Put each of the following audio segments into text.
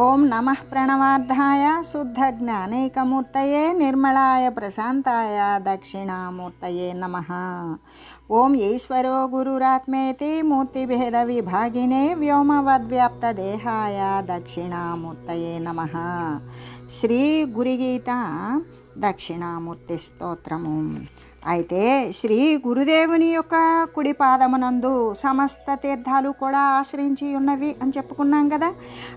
ఓం నమ ప్రణవార్థాయ శుద్ధ జ్ఞానైకమూర్తయే నిర్మలాయ ప్రశాంతాయ దక్షిణామూర్తయే నమ ఓం ఈశ్వరో గురురాత్మేతి మూర్తిభేద విభాగినే వ్యోమవద్వ్యాప్తదేహాయ దక్షిణామూర్తయే నమ శ్రీ గురిగీత దక్షిణామూర్తి స్తోత్రము అయితే శ్రీ గురుదేవుని యొక్క కుడి పాదమునందు సమస్త తీర్థాలు కూడా ఆశ్రయించి ఉన్నవి అని చెప్పుకున్నాం కదా.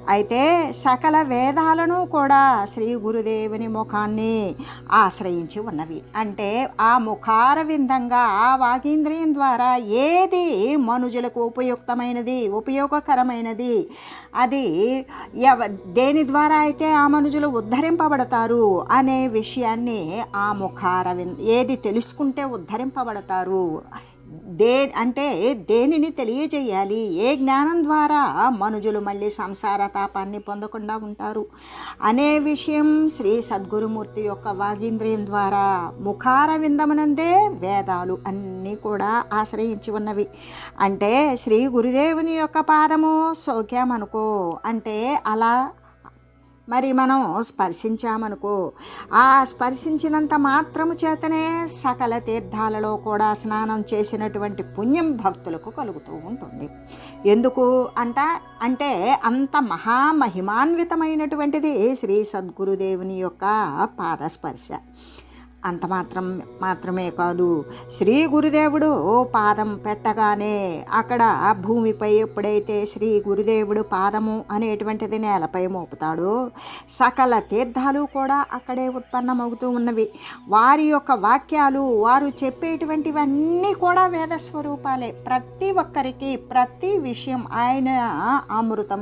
అయితే సకల వేదాలను కూడా శ్రీ గురుదేవుని ముఖాన్ని ఆశ్రయించి ఉన్నవి. అంటే ఆ ముఖార విందంగా ఆ వాగీంద్రియం ద్వారా ఏది మనుజులకు ఉపయుక్తమైనది ఉపయోగకరమైనది అది ఎవ దేని ద్వారా అయితే ఆ మనుజులు ఉద్ధరింపబడతారు అనే విషయాన్ని ఆ ముఖార ఏది ఏది తెలుసుకుంటే ఉద్ధరింపబడతారు. దే అంటే దేనిని తెలియజేయాలి? ఏ జ్ఞానం ద్వారా మనుజులు మళ్ళీ సంసార తాపాన్ని పొందకుండా ఉంటారు? అనే విషయం శ్రీ సద్గురుమూర్తి యొక్క వాగీంద్రియం ద్వారా ముఖార విందమనందే వేదాలు అన్నీ కూడా ఆశ్రయించి ఉన్నవి. అంటే శ్రీ గురుదేవుని యొక్క పాదము సౌఖ్యమనుకో. అంటే అలా మరి మనం స్పర్శించామనుకో ఆ స్పర్శించినంత మాత్రము చేతనే సకల తీర్థాలలో కూడా స్నానం చేసినటువంటి పుణ్యం భక్తులకు కలుగుతూ ఉంటుంది. ఎందుకు అంట అంటే అంత మహామహిమాన్వితమైనటువంటిది శ్రీ సద్గురుదేవుని యొక్క పాదస్పర్శ. అంత మాత్రం మాత్రమే కాదు. శ్రీ గురుదేవుడు పాదం పెట్టగానే అక్కడ భూమిపై ఎప్పుడైతే శ్రీ గురుదేవుడు పాదము అనేటువంటిది నేలపై మోపుతాడో సకల తీర్థాలు కూడా అక్కడే ఉత్పన్నమవుతూ ఉన్నవి. వారి యొక్క వాక్యాలు వారు చెప్పేటువంటివన్నీ కూడా వేద స్వరూపాలే ప్రతి ఒక్కరికి ప్రతి విషయం ఆయన అమృతం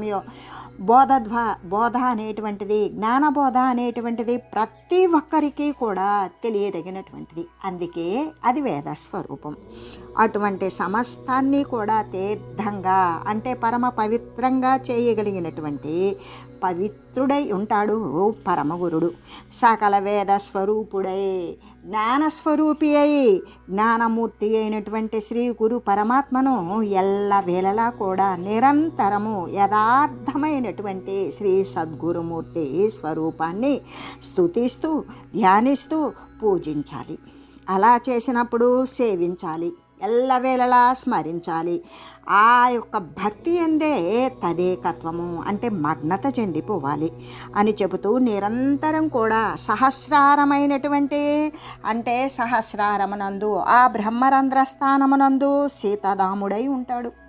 బోధధ్వ బోధ అనేటువంటిది జ్ఞానబోధ అనేటువంటిది ప్రతి ఒక్కరికి కూడా తెలియదగినటువంటిది. అందుకే అది వేద స్వరూపం. అటువంటి సమస్తాన్ని కూడా తీర్థంగా అంటే పరమ పవిత్రంగా చేయగలిగినటువంటి పవిత్రుడై ఉంటాడు పరమగురుడు. సకల వేద స్వరూపుడై జ్ఞానస్వరూపి అయి జ్ఞానమూర్తి అయినటువంటి శ్రీ గురు పరమాత్మను ఎల్ల వేళలా కూడా నిరంతరము యథార్థమైనటువంటి శ్రీ సద్గురుమూర్తి స్వరూపాన్ని స్తుతిస్తూ ధ్యానిస్తూ పూజించాలి. అలా చేసినప్పుడు సేవించాలి. ఎల్లవేళలా స్మరించాలి. ఆ యొక్క భక్తి అందే తదేకత్వము. అంటే మగ్నత చెందిపోవాలి. అని చెబుతూ నిరంతరం కూడా సహస్రారమైనటువంటి అంటే సహస్రారమునందు ఆ బ్రహ్మరంధ్ర స్థానమునందు సీతాదాముడై ఉంటాడు.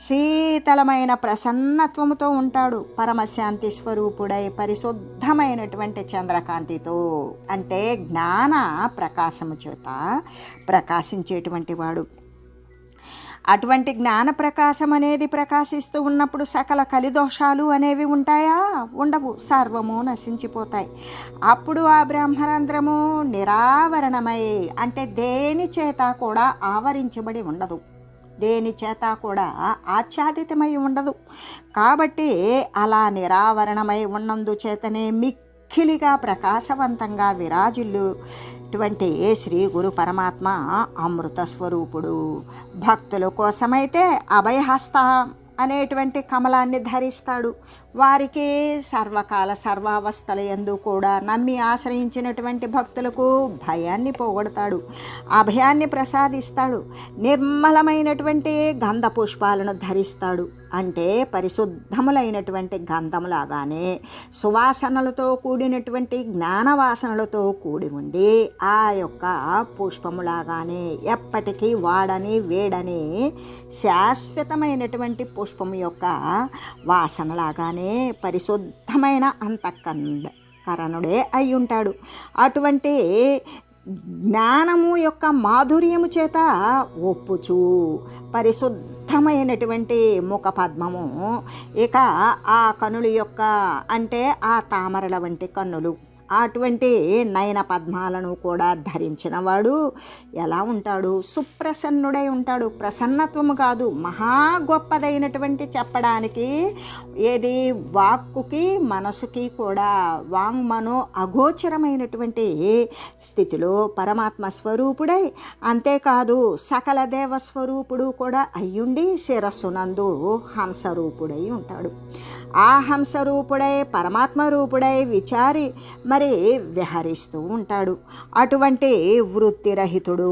శీతలమైన ప్రసన్నత్వముతో ఉంటాడు. పరమశాంతి స్వరూపుడై పరిశుద్ధమైనటువంటి చంద్రకాంతితో. అంటే జ్ఞాన ప్రకాశము చేత ప్రకాశించేటువంటి వాడు. అటువంటి జ్ఞాన ప్రకాశం అనేది ప్రకాశిస్తూ ఉన్నప్పుడు సకల కలిదోషాలు అనేవి ఉంటాయా? ఉండవు. సర్వము నశించిపోతాయి. అప్పుడు ఆ బ్రహ్మరంధ్రము నిరావరణమై అంటే దేని చేత కూడా ఆవరించబడి ఉండదు. దేని చేత కూడా ఆచ్ఛాదితమై ఉండదు. కాబట్టి అలా నిరావరణమై ఉన్నందు చేతనే మిక్కిలిగా ప్రకాశవంతంగా విరాజిల్లు. అటువంటి శ్రీ గురు పరమాత్మ అమృత స్వరూపుడు. భక్తుల కోసమైతే అభయహస్త అనేటువంటి కమలాన్ని ధరిస్తాడు. వారికి సర్వకాల సర్వావస్థల ఎందు కూడా నమ్మి ఆశ్రయించినటువంటి భక్తులకు భయాన్ని పోగొడతాడు అభయాన్ని ప్రసాదిస్తాడు నిర్మలమైనటువంటి గంధ పుష్పాలను ధరిస్తాడు. అంటే పరిశుద్ధములైనటువంటి గంధములాగానే సువాసనలతో కూడినటువంటి జ్ఞానవాసనలతో కూడి ఉండి ఆ యొక్క పుష్పములాగానే ఎప్పటికీ వాడని వేడని శాశ్వతమైనటువంటి పుష్పము యొక్క వాసనలాగానే పరిశుద్ధమైన అంతఃకరణ కరణుడే అయి ఉంటాడు. అటువంటి జ్ఞానము యొక్క మాధుర్యము చేత ఒప్పుచు పరిశుద్ధమైనటువంటి ముఖ పద్మము ఇక ఆ కనుల యొక్క అంటే ఆ తామరల వంటి కన్నులు. అటువంటి నయన పద్మాలను కూడా ధరించినవాడు ఎలా ఉంటాడు? సుప్రసన్నుడై ఉంటాడు. ప్రసన్నత్వము కాదు మహా గొప్పదైనటువంటి చెప్పడానికి ఏది వాక్కుకి మనసుకి కూడా వాంగ్మనో అగోచరమైనటువంటి స్థితిలో పరమాత్మ స్వరూపుడై అంతేకాదు సకల దేవ స్వరూపుడు కూడా అయ్యుండి శిరస్సునందు హంసరూపుడై ఉంటాడు. ఆ హంసరూపుడై పరమాత్మ రూపుడై విచారి మరి విహరిస్తూ ఉంటాడు. అటువంటి వృత్తిరహితుడు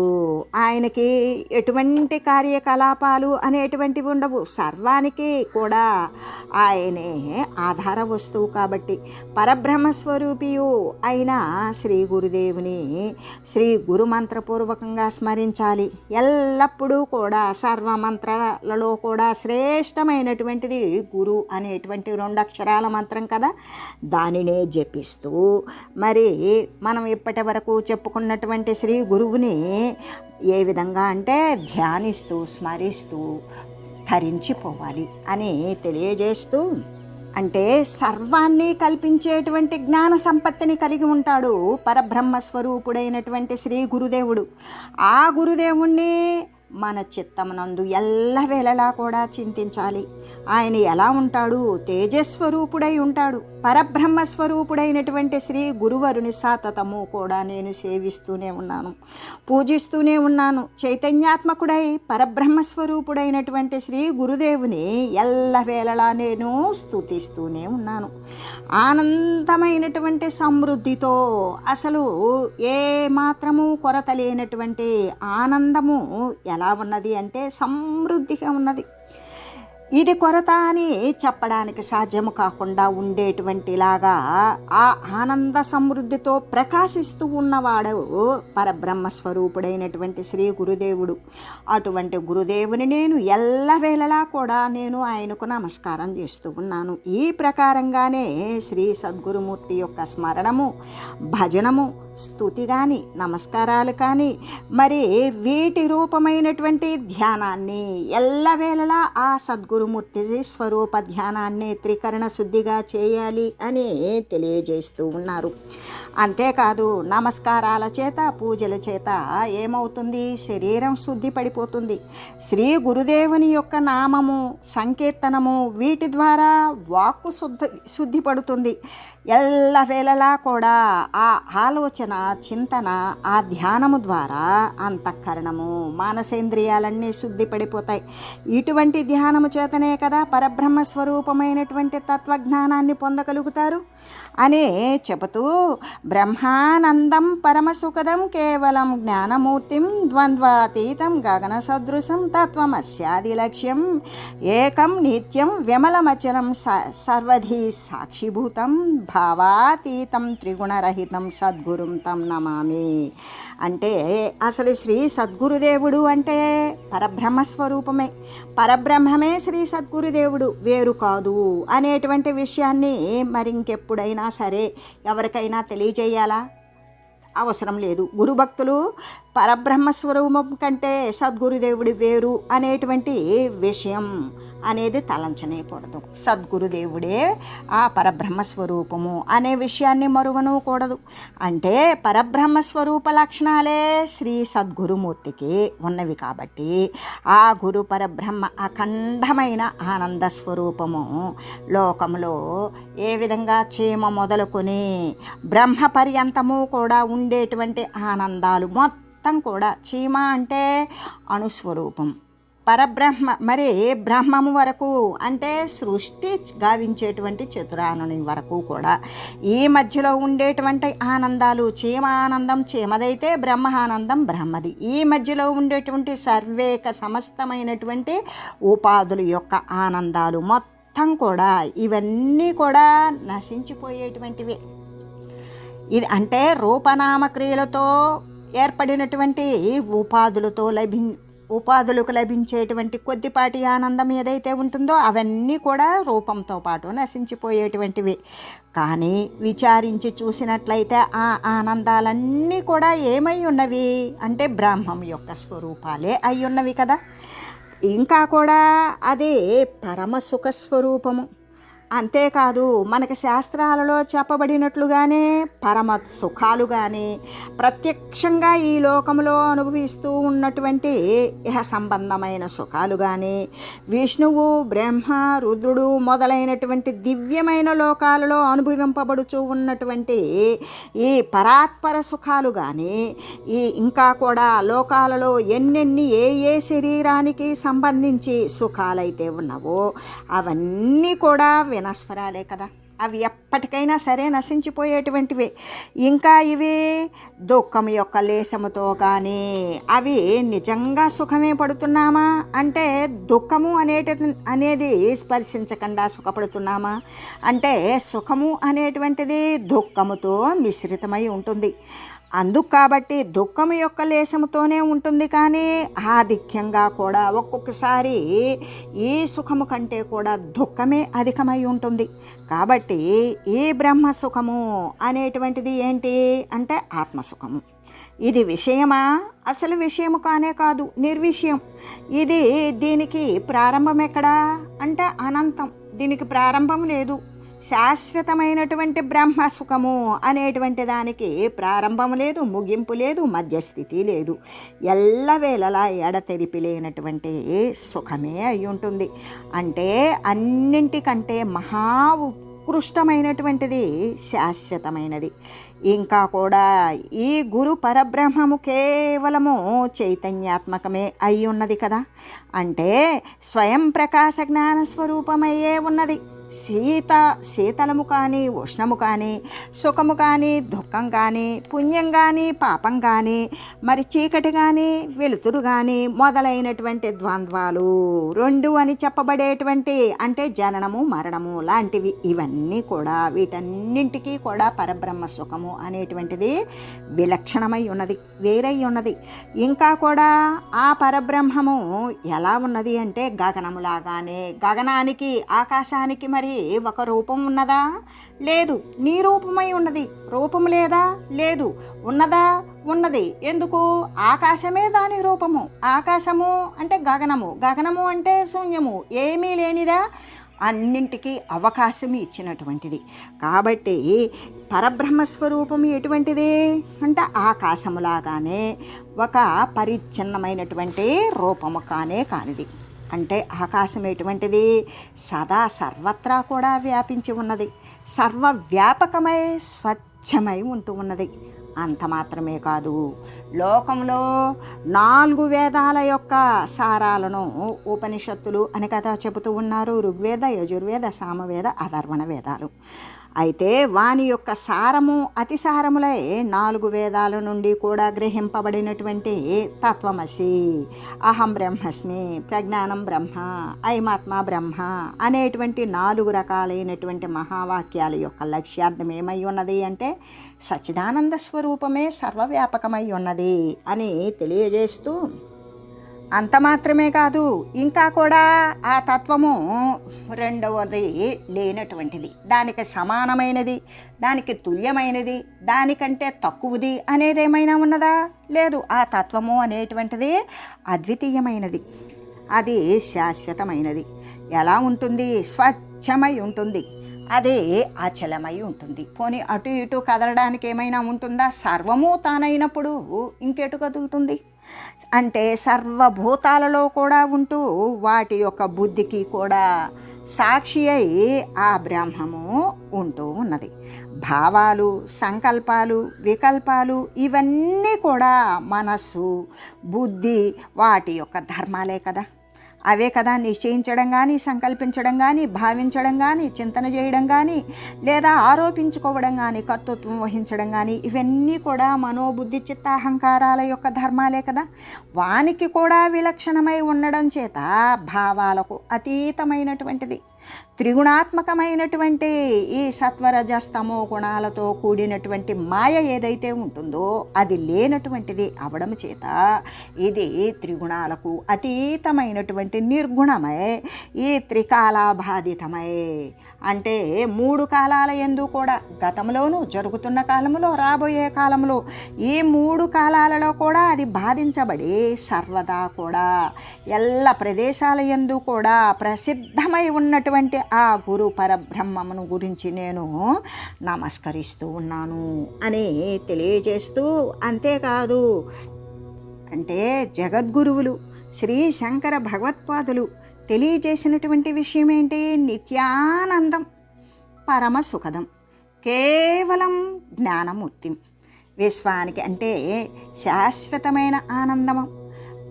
ఆయనకి ఎటువంటి కార్యకలాపాలు అనేటువంటివి ఉండవు. సర్వానికి కూడా ఆయనే ఆధార వస్తువు కాబట్టి. పరబ్రహ్మ స్వరూపియు అయిన శ్రీ గురుదేవుని శ్రీ గురుమంత్రపూర్వకంగా స్మరించాలి. ఎల్లప్పుడూ కూడా సర్వమంత్రాలలో కూడా శ్రేష్టమైనటువంటిది గురు అనేటువంటి రెండు అక్షరాల మంత్రం కదా? దానినే జపిస్తూ మరి మనం ఇప్పటి వరకు చెప్పుకున్నటువంటి శ్రీ గురువుని ఏ విధంగా అంటే ధ్యానిస్తూ స్మరిస్తూ ధరించిపోవాలి అని తెలియజేస్తూ అంటే సర్వాన్ని కల్పించేటువంటి జ్ఞాన సంపత్తిని కలిగి ఉంటాడు పరబ్రహ్మ స్వరూపుడైనటువంటి శ్రీ గురుదేవుడు. ఆ గురుదేవుణ్ణి మన చిత్తమునందు ఎల్లవేళలా కూడా చింతించాలి. ఆయన ఎలా ఉంటాడు? తేజస్వరూపుడై ఉంటాడు. పరబ్రహ్మ స్వరూపుడైనటువంటి శ్రీ గురువరుని సాతతము కూడా నేను సేవిస్తూనే ఉన్నాను పూజిస్తూనే ఉన్నాను. చైతన్యాత్మకుడై పరబ్రహ్మ స్వరూపుడైనటువంటి శ్రీ గురుదేవుని ఎల్లవేళలా నేను స్థుతిస్తూనే ఉన్నాను. ఆనందమైనటువంటి సమృద్ధితో అసలు ఏ మాత్రము కొరత లేనటువంటి ఆనందము ఎలా ఉన్నది అంటే సమృద్ధిగా ఉన్నది. ఇది కొరత అని చెప్పడానికి సాధ్యము కాకుండా ఉండేటువంటిలాగా ఆ ఆనంద సమృద్ధితో ప్రకాశిస్తూ ఉన్నవాడు పరబ్రహ్మ స్వరూపుడైనటువంటి శ్రీ గురుదేవుడు. అటువంటి గురుదేవుని నేను ఎల్లవేళలా కూడా నేను ఆయనకు నమస్కారం చేస్తూ ఉన్నాను. ఈ ప్రకారంగానే శ్రీ సద్గురుమూర్తి యొక్క స్మరణము భజనము స్థుతి కానీ నమస్కారాలు కానీ మరి వీటి రూపమైనటువంటి ధ్యానాన్ని ఎల్లవేళలా ఆ సద్గురుమూర్తి స్వరూప ధ్యానాన్ని త్రికరణ శుద్ధిగా చేయాలి అని తెలియజేస్తూ ఉన్నారు. అంతేకాదు నమస్కారాల చేత పూజల చేత ఏమవుతుంది? శరీరం శుద్ధి పడిపోతుంది. శ్రీ గురుదేవుని యొక్క నామము సంకీర్తనము వీటి ద్వారా వాక్కు శుద్ధి శుద్ధి పడుతుంది. ఎల్లవేళలా కూడా ఆ ఆలోచన చింతన ఆ ధ్యానము ద్వారా అంతఃకరణము మానసేంద్రియాలన్నీ శుద్ధి పడిపోతాయి ఇటువంటి ధ్యానము చేతనే కదా పరబ్రహ్మ స్వరూపమైనటువంటి తత్వజ్ఞానాన్ని పొందగలుగుతారు? అని చెబుతూ బ్రహ్మానందం పరమసుఖదం కేవలం జ్ఞానమూర్తిం ద్వంద్వాతీతం గగన సదృశం తత్వమస్యాది లక్ష్యం ఏకం నిత్యం విమలమచనం స సర్వధి సాక్షిభూతం భావాతీతం త్రిగుణరహితం సద్గురుం తం నమామి. అంటే అసలు శ్రీ సద్గురుదేవుడు అంటే పరబ్రహ్మ స్వరూపమే పరబ్రహ్మమే శ్రీ సద్గురుదేవుడు వేరు కాదు. అనేటువంటి విషయాన్ని మరి ఇంకెప్పుడైనా సరే ఎవరికైనా తెలియజేయాలా? అవసరం లేదు. గురుభక్తులు పరబ్రహ్మ స్వరూపం కంటే సద్గురుదేవుడి వేరు అనేటువంటి విషయం. అనేది తలంచనేయకూడదు. సద్గురుదేవుడే ఆ పరబ్రహ్మ స్వరూపము అనే విషయాన్ని మరువనకూడదు. అంటే పరబ్రహ్మ స్వరూప లక్షణాలే శ్రీ సద్గురుమూర్తికి ఉన్నవి కాబట్టి ఆ గురు పరబ్రహ్మ అఖండమైన ఆనంద స్వరూపము లోకంలో ఏ విధంగా చీమ మొదలుకొని బ్రహ్మ పర్యంతము కూడా ఉండేటువంటి ఆనందాలు మొత్తం కూడా చీమ అంటే అణుస్వరూపం. పరబ్రహ్మ మరి బ్రహ్మము వరకు? అంటే సృష్టి గావించేటువంటి చతురానుని వరకు కూడా. ఈ మధ్యలో ఉండేటువంటి ఆనందాలు చీమ ఆనందం చీమదైతే బ్రహ్మ ఆనందం బ్రహ్మది. ఈ మధ్యలో ఉండేటువంటి సర్వేక సమస్తమైనటువంటి ఉపాధుల యొక్క ఆనందాలు మొత్తం కూడా ఇవన్నీ కూడా నశించిపోయేటువంటివి. ఇది అంటే రూపనామక్రియలతో ఏర్పడినటువంటి ఉపాధులతో లభి ఉపాధులకు లభించేటువంటి కొద్దిపాటి ఆనందం ఏదైతే ఉంటుందో అవన్నీ కూడా రూపంతో పాటు నశించిపోయేటువంటివి. కానీ విచారించి చూసినట్లయితే ఆ ఆనందాలన్నీ కూడా ఏమై ఉన్నవి? అంటే బ్రహ్మం యొక్క స్వరూపాలే అయి ఉన్నవి కదా. ఇంకా కూడా అదే పరమ సుఖస్వరూపము. అంతేకాదు మనకి శాస్త్రాలలో చెప్పబడినట్లుగానే పరమ సుఖాలు కానీ ప్రత్యక్షంగా ఈ లోకంలో అనుభవిస్తూ ఉన్నటువంటి ఇహ సంబంధమైన సుఖాలు కానీ విష్ణువు బ్రహ్మ రుద్రుడు మొదలైనటువంటి దివ్యమైన లోకాలలో అనుభవింపబడుచూ ఉన్నటువంటి ఈ పరాత్పర సుఖాలు కానీ ఈ ఇంకా కూడా లోకాలలో ఎన్నెన్ని ఏ ఏ శరీరానికి సంబంధించి సుఖాలైతే ఉన్నావో అవన్నీ కూడా వినస్వరాలే కదా. అవి ఎప్పటికైనా సరే నశించిపోయేటువంటివి. ఇంకా ఇవి దుఃఖం యొక్క లేశముతో కానీ అవి నిజంగా సుఖమే పడుతున్నామా? అంటే దుఃఖము అనేటి అనేది స్పర్శించకుండా సుఖపడుతున్నామా? అంటే సుఖము అనేటువంటిది దుఃఖముతో మిశ్రితమై ఉంటుంది. అందుకు కాబట్టి దుఃఖం యొక్క లేశముతోనే ఉంటుంది కానీ ఆధిక్యంగా కూడా ఒక్కొక్కసారి ఈ సుఖము కంటే కూడా దుఃఖమే అధికమై ఉంటుంది. కాబట్టి ఈ బ్రహ్మ సుఖము అనేటువంటిది ఏంటి అంటే ఆత్మసుఖము. ఇది విషయమా? అసలు విషయము కానే కాదు నిర్విషయం. ఇది దీనికి ప్రారంభం ఎక్కడా? అంటే అనంతం. దీనికి ప్రారంభం లేదు. శాశ్వతమైనటువంటి బ్రహ్మ సుఖము అనేటువంటి దానికి ప్రారంభం లేదు ముగింపు లేదు మధ్యస్థితి లేదు. ఎల్లవేళలా ఎడతెరిపి లేనటువంటి సుఖమే అయి ఉంటుంది అంటే అన్నింటికంటే మహా ఉత్కృష్టమైనటువంటిది శాశ్వతమైనది. ఇంకా కూడా ఈ గురు పరబ్రహ్మము కేవలము చైతన్యాత్మకమే అయి ఉన్నది కదా. అంటే స్వయం ప్రకాశ జ్ఞాన స్వరూపమయ్యే ఉన్నది. శీత శీతలము కానీ ఉష్ణము కానీ సుఖము కానీ దుఃఖం కానీ పుణ్యం కానీ పాపం కానీ మరి చీకటి కానీ వెలుతురు కానీ మొదలైనటువంటి ద్వంద్వాలు రెండు అని చెప్పబడేటువంటి అంటే జననము మరణము లాంటివి ఇవన్నీ కూడా వీటన్నింటికీ కూడా పరబ్రహ్మ సుఖము అనేటువంటిది విలక్షణమై ఉన్నది వేరై ఉన్నది. ఇంకా కూడా ఆ పరబ్రహ్మము ఎలా ఉన్నది అంటే గగనములాగానే గగనానికి ఆకాశానికి మరి మరి ఒక రూపం ఉన్నదా? లేదు. నీ రూపమై ఉన్నది. రూపం లేదా? లేదు. ఉన్నదా? ఉన్నది. ఎందుకు? ఆకాశమే దాని రూపము. ఆకాశము అంటే గగనము. గగనము అంటే శూన్యము. ఏమీ లేనిదా? అన్నింటికీ అవకాశం ఇచ్చినటువంటిది. కాబట్టి పరబ్రహ్మస్వరూపం ఎటువంటిది? అంటే ఆకాశములాగానే ఒక పరిచ్ఛిన్నమైనటువంటి రూపము కానే కానిది. అంటే ఆకాశం ఎటువంటిది సదా సర్వత్రా కూడా వ్యాపించి ఉన్నది. సర్వవ్యాపకమై స్వచ్ఛమై ఉంటూ ఉన్నది. అంత మాత్రమే కాదు. లోకంలో నాలుగు వేదాల యొక్క సారాలను ఉపనిషత్తులు అని కదా చెబుతూ ఉన్నారు. ఋగ్వేద యజుర్వేద సామవేద అధర్వణ వేదాలు. అయితే వాని యొక్క సారము అతిసారములై నాలుగు వేదాల నుండి కూడా గ్రహింపబడినటువంటి తత్వమసి. అహం బ్రహ్మస్మి ప్రజ్ఞానం బ్రహ్మ ఐమాత్మ బ్రహ్మ అనేటువంటి నాలుగు రకాలైనటువంటి మహావాక్యాల యొక్క లక్ష్యార్థం ఏమై ఉన్నది అంటే సచ్చిదానంద స్వరూపమే సర్వవ్యాపకమై ఉన్నది అని తెలియజేస్తూ అంత మాత్రమే కాదు ఇంకా కూడా ఆ తత్వము రెండవది లేనటువంటిది. దానికి సమానమైనది దానికి తుల్యమైనది దానికంటే తక్కువది అనేది ఏమైనా ఉన్నదా? లేదు. ఆ తత్వము అనేటువంటిది అద్వితీయమైనది. అది శాశ్వతమైనది. ఎలా ఉంటుంది? స్వచ్ఛమై ఉంటుంది. అదే అచలమై ఉంటుంది. పోనీ అటు ఇటు కదలడానికి ఏమైనా ఉంటుందా? సర్వము తానైనప్పుడు ఇంకెటు కదులుతుంది? అంటే సర్వభూతాలలో కూడా ఉంటూ వాటి యొక్క బుద్ధికి కూడా సాక్షి అయి ఆ బ్రహ్మము ఉంటూ ఉన్నది. భావాలు సంకల్పాలు వికల్పాలు ఇవన్నీ కూడా మనస్సు బుద్ధి వాటి యొక్క ధర్మాలే కదా. అవే కదా నిశ్చయించడం కానీ సంకల్పించడం కానీ భావించడం కానీ చింతన చేయడం కానీ లేదా ఆరోపించుకోవడం కానీ కర్తృత్వం వహించడం కానీ ఇవన్నీ కూడా మనోబుద్ధి చిత్త అహంకారాల యొక్క ధర్మాలే కదా. వానికి కూడా విలక్షణమై ఉండడం చేత భావాలకు అతీతమైనటువంటిది. త్రిగుణాత్మకమైనటువంటి ఈ సత్వరజస్తమో గుణాలతో కూడినటువంటి మాయ ఏదైతే ఉంటుందో అది లేనటువంటిది అవడం చేత ఇది త్రిగుణాలకు అతీతమైనటువంటి నిర్గుణమై ఈ త్రికాలాబాధితమై అంటే మూడు కాలాల ఎందు కూడా గతంలోనూ జరుగుతున్న కాలంలో రాబోయే కాలంలో ఈ మూడు కాలాలలో కూడా అది బాధించబడి సర్వదా కూడా ఎల్ల ప్రదేశాల ఎందు కూడా ప్రసిద్ధమై ఉన్నటువంటి ఆ గురు పరబ్రహ్మమును గురించి నేను నమస్కరిస్తూ ఉన్నాను అని తెలియజేస్తూ అంతేకాదు అంటే జగద్గురువులు శ్రీ శంకర భగవత్పాదులు తెలియజేసినటువంటి విషయం ఏంటి నిత్యానందం పరమ సుఖదం కేవలం జ్ఞానమూర్తి. విశ్వానికి అంటే శాశ్వతమైన ఆనందము.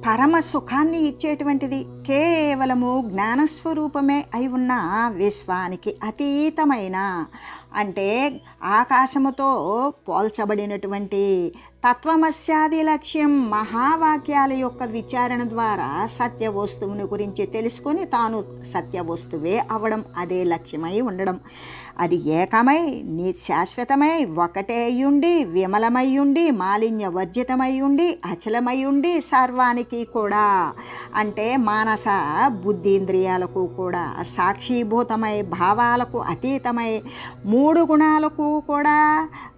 పరమ సుఖాన్ని ఇచ్చేటువంటిది కేవలము జ్ఞానస్వరూపమే అయి ఉన్న విశ్వానికి అతీతమైన. అంటే ఆకాశముతో పోల్చబడినటువంటి తత్వమస్యాది లక్ష్యం మహావాక్యాల యొక్క విచారణ ద్వారా సత్య వస్తువుని గురించి తెలుసుకొని తాను సత్య వస్తువే అవడం అదే లక్ష్యమై ఉండడం. అది ఏకమై నీ శాశ్వతమై ఒకటే అయ్యుండి విమలమయ్యుండి మాలిన్య వర్జితమయ్యుండి అచలమయ్యుండి సర్వానికి కూడా. అంటే మానస బుద్ధీంద్రియాలకు కూడా సాక్షీభూతమై భావాలకు అతీతమై మూడు గుణాలకు కూడా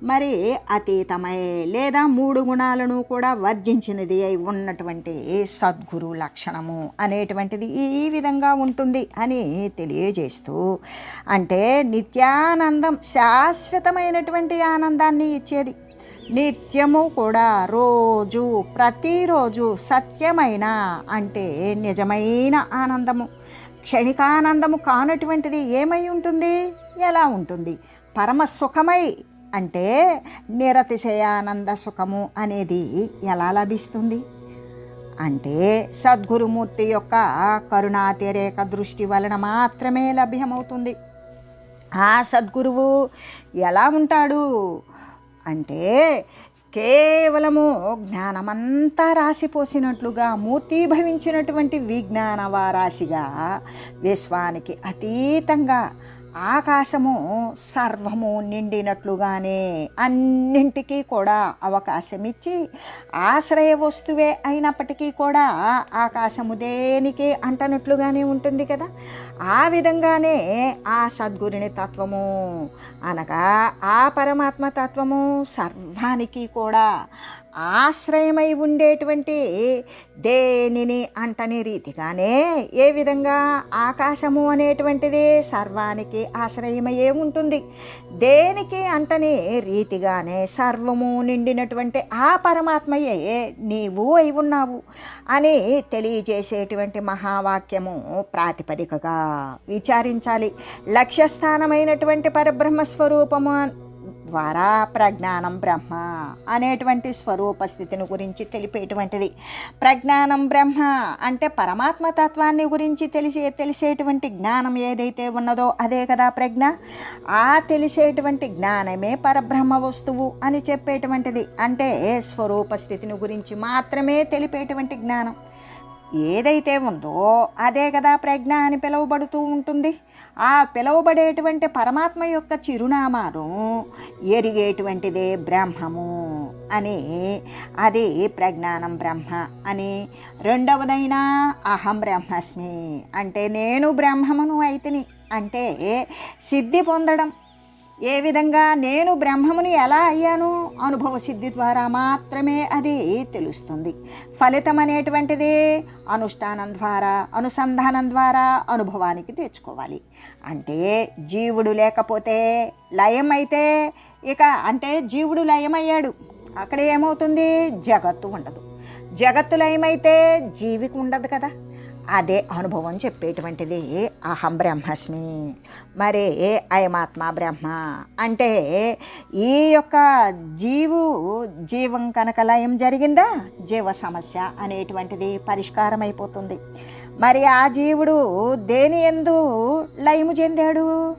మరి అతీతమై లేదా మూడు గుణాలను కూడా వర్జించినది అయి ఉన్నటువంటి సద్గురు లక్షణము అనేటువంటిది ఈ విధంగా ఉంటుంది అని తెలియజేస్తూ అంటే నిత్యానందం శాశ్వతమైనటువంటి ఆనందాన్ని ఇచ్చేది. నిత్యము కూడా రోజు ప్రతిరోజు సత్యమైన అంటే నిజమైన ఆనందము. క్షణికానందము కానటువంటిది ఏమై ఉంటుంది? ఎలా ఉంటుంది? పరమ సుఖమై అంటే నిరతిశయానంద సుఖము అనేది ఎలా లభిస్తుంది? అంటే సద్గురుమూర్తి యొక్క కరుణాతిరేక దృష్టి వలన మాత్రమే లభ్యమవుతుంది. ఆ సద్గురువు ఎలా ఉంటాడు? అంటే కేవలము జ్ఞానమంతా రాసిపోసినట్లుగా మూర్తీభవించినటువంటి భవించినటువంటి వారాశిగా విశ్వానికి అతీతంగా ఆకాశము సర్వము నిండినట్లుగానే అన్నింటికీ కూడా అవకాశం ఇచ్చి ఆశ్రయ వస్తువే అయినప్పటికీ కూడా ఆకాశము దేనికి అంటనట్లుగానే ఉంటుంది కదా. ఆ విధంగానే ఆ సద్గురుని తత్వము అనగా ఆ పరమాత్మ తత్వము సర్వానికి కూడా ఆశ్రయమై ఉండేటువంటి దేనిని అంటని రీతిగానే ఏ విధంగా ఆకాశము అనేటువంటిది సర్వానికి ఆశ్రయమయ్యే ఉంటుంది. దేనికి అంటని రీతిగానే సర్వము నిండినటువంటి ఆ పరమాత్మయే నీవు అయి ఉన్నావు అని తెలియజేసేటువంటి మహావాక్యము ప్రాతిపదికగా విచారించాలి. లక్ష్యస్థానమైనటువంటి పరబ్రహ్మ స్వరూపము ద్వారా ప్రజ్ఞానం బ్రహ్మ అనేటువంటి స్వరూప స్థితిని గురించి తెలిపేటువంటిది. ప్రజ్ఞానం బ్రహ్మ అంటే పరమాత్మ తత్వాన్ని గురించి తెలిసే తెలిసేటువంటి జ్ఞానం ఏదైతే ఉన్నదో అదే కదా ప్రజ్ఞ. ఆ తెలిసేటువంటి జ్ఞానమే పరబ్రహ్మ వస్తువు అని చెప్పేటువంటిది. అంటే స్వరూప స్థితిని గురించి మాత్రమే తెలిపేటువంటి జ్ఞానం. ఏదైతే ఉందో అదే కదా ప్రజ్ఞ అని పిలువబడుతూ ఉంటుంది. ఆ పిలువబడేటువంటి పరమాత్మ యొక్క చిరునామాను ఎరిగేటువంటిదే బ్రహ్మము అని అది ప్రజ్ఞానం బ్రహ్మ అని రెండవదైనా అహం బ్రహ్మస్మి. అంటే నేను బ్రహ్మమును అయితిని. అంటే సిద్ధి పొందడం ఏ విధంగా నేను బ్రహ్మముని ఎలా అయ్యాను? అనుభవ సిద్ధి ద్వారా మాత్రమే అది తెలుస్తుంది. ఫలితం అనేటువంటిది అనుష్ఠానం ద్వారా అనుసంధానం ద్వారా అనుభవానికి తెచ్చుకోవాలి. అంటే జీవుడు లేకపోతే లయం అయితే ఇక అంటే జీవుడు లయమయ్యాడు. అక్కడ ఏమవుతుంది? జగత్తు ఉండదు. జగత్తు లయమైతే జీవికి ఉండదు కదా. అదే అనుభవం చెప్పేటువంటిది. అహం బ్రహ్మస్మి. మరి అయమాత్మ బ్రహ్మ. అంటే ఈ యొక్క జీవు జీవం కనుక లయం జరిగిందా? జీవ సమస్య అనేటువంటిది పరిష్కారం అయిపోతుంది మరి ఆ జీవుడు దేని ఎందు లయము చెందాడు?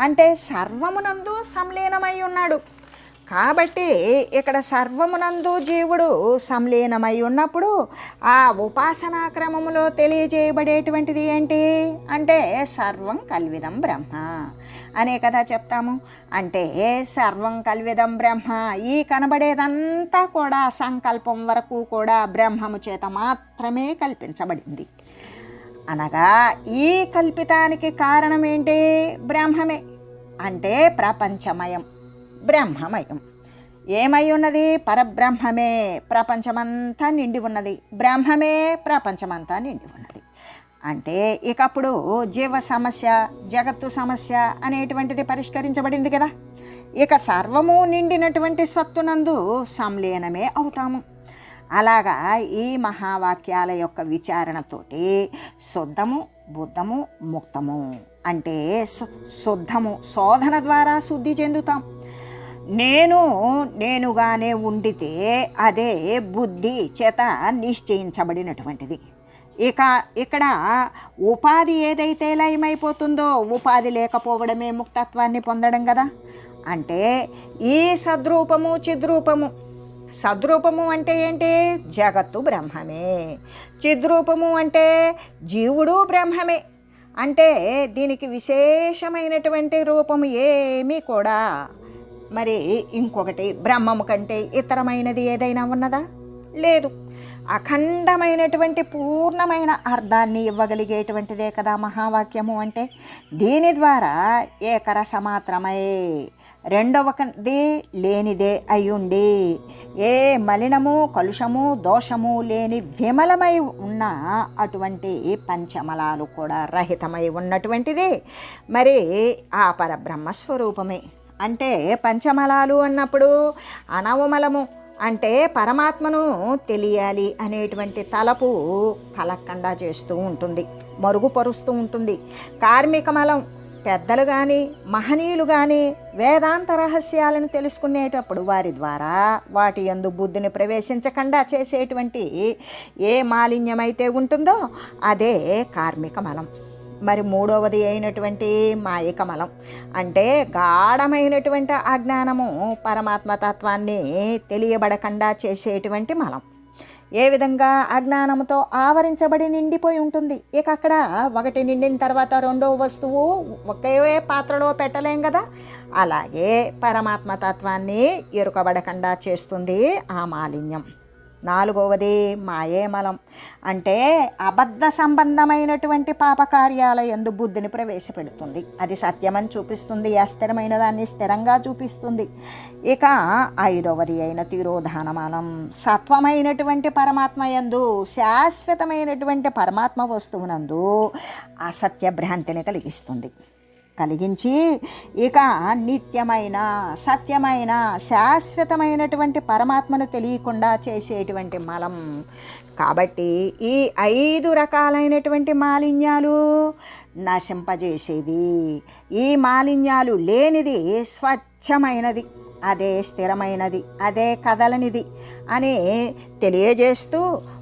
అంటే సర్వమునందు సంలీనమై ఉన్నాడు. కాబట్టి ఇక్కడ సర్వమునందు జీవుడు సంలీనమై ఉన్నప్పుడు ఆ ఉపాసనా క్రమములో తెలియజేయబడేటువంటిది ఏంటి? అంటే సర్వం కల్విదం బ్రహ్మ. అనే కదా చెప్తాము. అంటే సర్వం కల్విదం బ్రహ్మ. ఈ కనబడేదంతా కూడా సంకల్పం వరకు కూడా బ్రహ్మము చేత మాత్రమే కల్పించబడింది. అనగా ఈ కల్పితానికి కారణం ఏంటి బ్రహ్మమే. అంటే ప్రపంచమయం. బ్రహ్మమయం. ఏమై ఉన్నది? పరబ్రహ్మమే ప్రపంచమంతా నిండి ఉన్నది. బ్రహ్మమే ప్రపంచమంతా నిండి ఉన్నది. అంటే ఇకప్పుడు జీవ సమస్య జగత్తు సమస్య అనేటువంటిది పరిష్కరించబడింది కదా. ఇక సర్వము నిండినటువంటి సత్తునందు సంలీనమే అవుతాము. అలాగా ఈ మహావాక్యాల యొక్క విచారణతోటి శుద్ధము బుద్ధము ముక్తము అంటే శుద్ధము శోధన ద్వారా శుద్ధి చెందుతాం. నేను నేనుగానే ఉండితే అదే బుద్ధి చేత నిశ్చయించబడినటువంటిది. ఇక ఇక్కడ ఉపాధి ఏదైతే లయమైపోతుందో ఉపాధి లేకపోవడమే ముక్తత్వాన్ని పొందడం కదా? అంటే ఈ సద్రూపము చిద్రూపము. సద్రూపము అంటే ఏంటి? జగత్తు బ్రహ్మమే. చిద్రూపము అంటే జీవుడు బ్రహ్మమే. అంటే దీనికి విశేషమైనటువంటి రూపము ఏమీ కూడా మరి ఇంకొకటి బ్రహ్మము కంటే ఇతరమైనది ఏదైనా ఉన్నదా? లేదు. అఖండమైనటువంటి పూర్ణమైన అర్థాన్ని ఇవ్వగలిగేటువంటిదే కదా మహావాక్యము అంటే. దీని ద్వారా ఏకరసమాత్రమై రెండవది లేనిదే అయ్యుండి. ఏ మలినము కలుషము దోషము లేని విమలమై ఉన్న అటువంటి పంచమలాలు కూడా రహితమై ఉన్నటువంటిది. మరి ఆ పరబ్రహ్మస్వరూపమే. అంటే పంచమలాలు అన్నప్పుడు అనవమలము అంటే పరమాత్మను తెలియాలి అనేటువంటి తలపు కలక్కండా చేస్తూ ఉంటుంది మరుగుపరుస్తూ ఉంటుంది. కార్మిక మలం పెద్దలు కానీ మహనీయులు కానీ వేదాంత రహస్యాలను తెలుసుకునేటప్పుడు వారి ద్వారా వాటి యందు బుద్ధిని ప్రవేశించకుండా చేసేటువంటి ఏ మాలిన్యమైతే ఉంటుందో అదే కార్మిక మలం. మరి మూడవది అయినటువంటి మాయకమలం. అంటే గాఢమైనటువంటి అజ్ఞానము పరమాత్మ తత్వాన్ని తెలియబడకుండా చేసేటువంటి మలం. ఏ విధంగా అజ్ఞానముతో ఆవరించబడి నిండిపోయి ఉంటుంది? ఇక అక్కడ ఒకటి నిండిన తర్వాత రెండో వస్తువు ఒకే పాత్రలో పెట్టలేం కదా? అలాగే పరమాత్మ తత్వాన్ని ఎరుకబడకుండా చేస్తుంది ఆ మాలిన్యం. నాలుగవది మాయేమలం. అంటే అబద్ధ సంబంధమైనటువంటి పాపకార్యాల ఎందు బుద్ధిని ప్రవేశపెడుతుంది. అది సత్యమని చూపిస్తుంది అస్థిరమైన దాన్ని స్థిరంగా చూపిస్తుంది. ఇక ఐదవది అయిన తిరోధానమానం. సత్వమైనటువంటి పరమాత్మ యందు శాశ్వతమైనటువంటి పరమాత్మ వస్తువునందు అసత్య భ్రాంతిని కలిగిస్తుంది. కలిగించి ఇక నిత్యమైన సత్యమైన శాశ్వతమైనటువంటి పరమాత్మను తెలియకుండా చేసేటువంటి మలం. కాబట్టి ఈ ఐదు రకాలైనటువంటి మాలిన్యాలు నశింపజేసేది ఈ మాలిన్యాలు లేనిది స్వచ్ఛమైనది అదే స్థిరమైనది అదే కదలనిది అని తెలియజేస్తూ